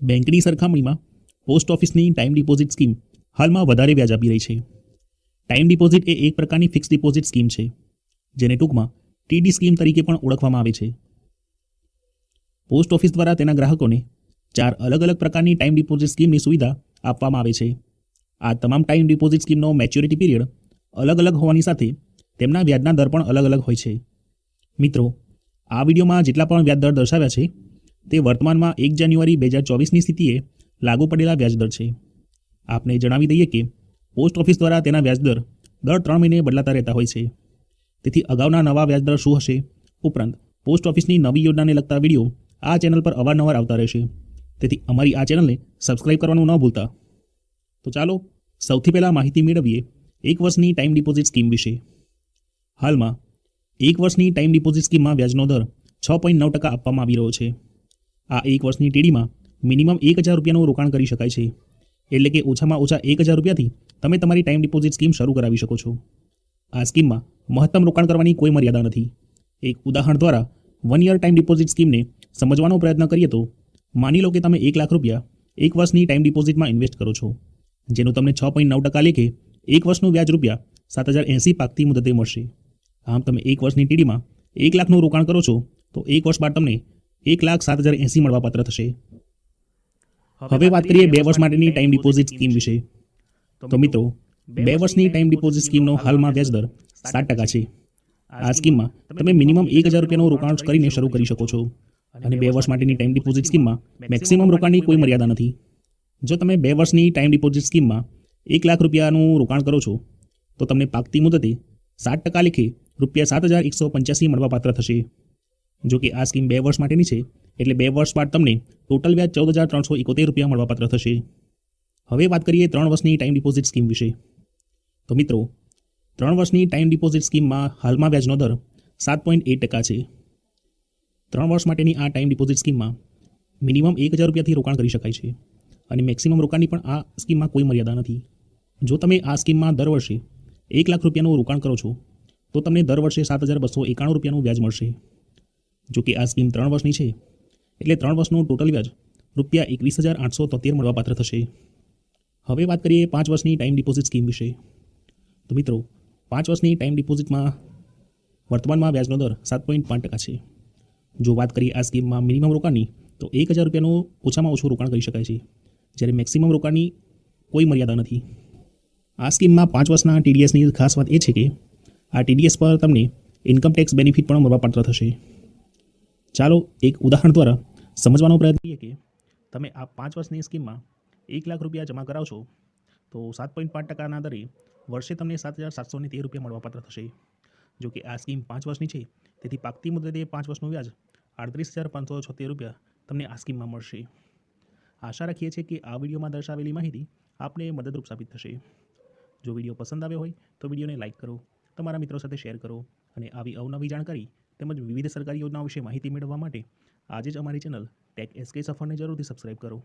બેંકની સરખામણીમાં પોસ્ટ ઓફિસની ટાઈમ ડિપોઝિટ સ્કીમ હાલમાં વધારે વ્યાજ આપી રહી છે. ટાઈમ ડિપોઝિટ એ એક પ્રકારની ફિક્સ ડિપોઝિટ સ્કીમ છે, જેને ટૂંકમાં ટીડી સ્કીમ તરીકે પણ ઓળખવામાં આવે છે. પોસ્ટ ઓફિસ દ્વારા તેના ગ્રાહકોને ચાર અલગ અલગ પ્રકારની ટાઈમ ડિપોઝિટ સ્કીમની સુવિધા આપવામાં આવે છે. આ તમામ ટાઈમ ડિપોઝિટ સ્કીમનો મેચ્યોરિટી પીરિયડ અલગ અલગ હોવાની સાથે તેમના વ્યાજના દર પણ અલગ અલગ હોય છે. મિત્રો, આ વિડીયોમાં જેટલા પણ વ્યાજ દર દર્શાવ્યા છે તે વર્તમાનમાં એક જાન્યુઆરી બે હજાર ચોવીસની સ્થિતિએ લાગુ પડેલા વ્યાજદર છે. આપને જણાવી દઈએ કે પોસ્ટ ઓફિસ દ્વારા તેના વ્યાજદર દર ત્રણ મહિને બદલાતા રહેતા હોય છે. તેથી અગાઉના નવા વ્યાજદર શું હશે? ઉપરાંત પોસ્ટ ઓફિસની નવી યોજનાને લગતા વીડિયો આ ચેનલ પર અવારનવાર આવતા રહેશે. તેથી અમારી આ ચેનલને સબસ્ક્રાઇબ કરવાનું ન ભૂલતા. તો ચાલો સૌથી પહેલાં માહિતી મેળવીએ એક વર્ષની ટાઈમ ડિપોઝિટ સ્કીમ વિશે. હાલમાં એક વર્ષની ટાઈમ ડિપોઝિટ સ્કીમમાં વ્યાજનો દર છ પોઈન્ટ નવ ટકા આપવામાં આવી રહ્યો છે. આ એક વર્ષની ટીડીમાં મિનિમમ એક હજાર રૂપિયાનું રોકાણ કરી શકાય છે. એટલે કે ઓછામાં ઓછા એક હજાર રૂપિયાથી તમે તમારી ટાઈમ ડિપોઝિટ સ્કીમ શરૂ કરાવી શકો છો. આ સ્કીમમાં મહત્તમ રોકાણ કરવાની કોઈ મર્યાદા નથી. એક ઉદાહરણ દ્વારા વન યર ટાઈમ ડિપોઝિટ સ્કીમને સમજવાનો પ્રયત્ન કરીએ તો માની લો કે તમે એક લાખ રૂપિયા એક વર્ષની ટાઈમ ડિપોઝિટમાં ઇન્વેસ્ટ કરો છો, જેનું તમને છ પોઈન્ટ નવ ટકા લેખે એક વર્ષનું વ્યાજ રૂપિયા સાત હજાર એંસી પાકતી મુદતે મળશે. આમ તમે એક વર્ષની ટીડીમાં એક લાખનું રોકાણ કરો છો, તો એક વર્ષ બાદ તમને એક લાખ સાત હજાર એંસી મળવાપાત્ર થશે. હવે વાત કરીએ બે વર્ષ માટેની ટાઈમ ડિપોઝિટ સ્કીમ વિશે. તો મિત્રો બે વર્ષની ટાઈમ ડિપોઝિટ સ્કીમનો હાલમાં વ્યાજ દર સાત ટકા છે. આ સ્કીમમાં તમે મિનિમમ એક હજાર રૂપિયાનું રોકાણ કરીને શરૂ કરી શકો છો. અને બે વર્ષ માટેની ટાઈમ ડિપોઝિટ સ્કીમમાં મેક્સિમમ રોકાણની કોઈ મર્યાદા નથી. જો તમે બે વર્ષની ટાઈમ ડિપોઝિટ સ્કીમમાં એક લાખ રૂપિયાનું રોકાણ કરો છો તો તમને પાકતી મુદતે સાત ટકા લેખે રૂપિયા સાત હજાર એકસો પંચ્યાસી મળવાપાત્ર થશે. જો કે આ સ્કીમ બે વર્ષ માટેની છે, એટલે બે વર્ષ બાદ તમને ટોટલ વ્યાજ ચૌદ હજાર ત્રણસો એકોતેર રૂપિયા મળવાપાત્ર થશે. હવે વાત કરીએ ત્રણ વર્ષની ટાઈમ ડિપોઝિટ સ્કીમ વિશે. તો મિત્રો, ત્રણ વર્ષની ટાઈમ ડિપોઝિટ સ્કીમમાં હાલમાં વ્યાજનો દર સાત પોઈન્ટ એટ ટકા છે. ત્રણ વર્ષ માટેની આ ટાઈમ ડિપોઝિટ સ્કીમમાં મિનિમમ એક હજાર રૂપિયાથી રોકાણ કરી શકાય છે. અને મેક્સિમમ રોકાણની પણ આ સ્કીમમાં કોઈ મર્યાદા નથી. જો તમે આ સ્કીમમાં દર વર્ષે એક લાખ રૂપિયાનું રોકાણ કરો છો, તો તમને દર વર્ષે સાત હજાર બસો એકાણું રૂપિયાનું વ્યાજ મળશે. જો કે આ સ્કીમ ત્રણ વર્ષની છે. એટલે ત્રણ વર્ષનું ટોટલ વ્યાજ રૂપિયા એકવીસ હજાર આઠસો તોતેર મળવાપાત્ર થશે. હવે વાત કરીએ પાંચ વર્ષની ટાઈમ ડિપોઝિટ સ્કીમ વિશે. તો મિત્રો, પાંચ વર્ષની ટાઈમ ડિપોઝિટમાં વર્તમાનમાં વ્યાજનો દર સાત પોઈન્ટ પાંચ ટકા છે. જો વાત કરીએ આ સ્કીમમાં મિનિમમ રોકાણની, તો એક હજાર રૂપિયાનું ઓછામાં ઓછું રોકાણ કરી શકાય છે, જ્યારે મેક્સિમમ રોકાણની કોઈ મર્યાદા નથી. આ સ્કીમમાં પાંચ વર્ષના ટીડીએસની ખાસ વાત એ છે કે, આ ટીડીએસ પર તમને ઇન્કમ ટેક્સ બેનિફિટ પણ મળવાપાત્ર થશે. ચાલો એક ઉદાહરણ દ્વારા સમજવાનો પ્રયત્ન કરીએ કે તમે આ પાંચ વર્ષની સ્કીમમાં એક લાખ રૂપિયા જમા કરાવશો, તો સાત પોઈન્ટ પાંચ ટકાના દરે વર્ષે તમને સાત હજાર સાતસો ને તેર રૂપિયા મળવાપાત્ર થશે. જો કે આ સ્કીમ પાંચ વર્ષની છે, તેથી પાકતી મુદતે પાંચ વર્ષનું વ્યાજ આડત્રીસ હજાર પાંચસો છોતેર રૂપિયા તમને આ સ્કીમમાં મળશે. આશા રાખીએ છીએ કે આ વિડીયોમાં દર્શાવેલી માહિતી આપને મદદરૂપ સાબિત થશે. જો વીડિયો પસંદ આવ્યો હોય તો વિડીયોને લાઇક કરો, તમારા મિત્રો સાથે શેર કરો અને આવી અવનવી જાણકારી તેમજ વિવિધ સરકારી યોજનાઓ વિશે માહિતી મેળવવા માટે આજે જ અમારી ચેનલ ટેક એસકે સફરને જરૂરથી સબસ્ક્રાઇબ કરો.